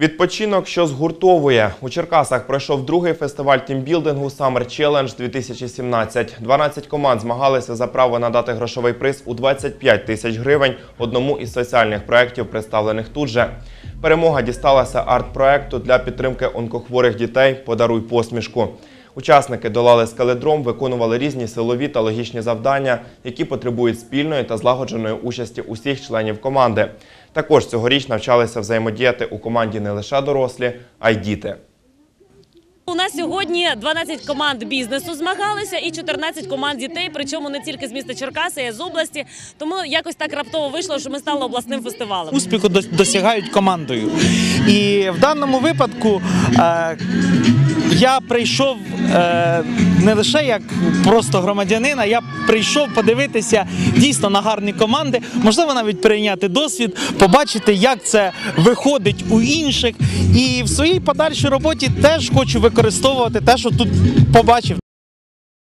Відпочинок, що згуртовує. У Черкасах пройшов другий фестиваль тімбілдингу Summer Challenge 2017. 12 команд змагалися за право надати грошовий приз у 25 тисяч гривень одному із соціальних проєктів, представлених тут же. Перемога дісталася арт-проекту для підтримки онкохворих дітей «Подаруй посмішку». Учасники долали скеледром, виконували різні силові та логічні завдання, які потребують спільної та злагодженої участі усіх членів команди. Також цьогоріч навчалися взаємодіяти у команді не лише дорослі, а й діти. У нас сьогодні 12 команд бізнесу змагалися і 14 команд дітей, причому не тільки з міста Черкаси, а й з області. Тому якось так раптово вийшло, що ми стали обласним фестивалем. успіху дос- досягають командою. І в даному випадку я прийшов е, не лише як просто громадянин, а я прийшов подивитися дійсно на гарні команди, можливо, навіть прийняти досвід, побачити, як це виходить у інших. І в своїй подальшій роботі теж хочу використовувати те, що тут побачив.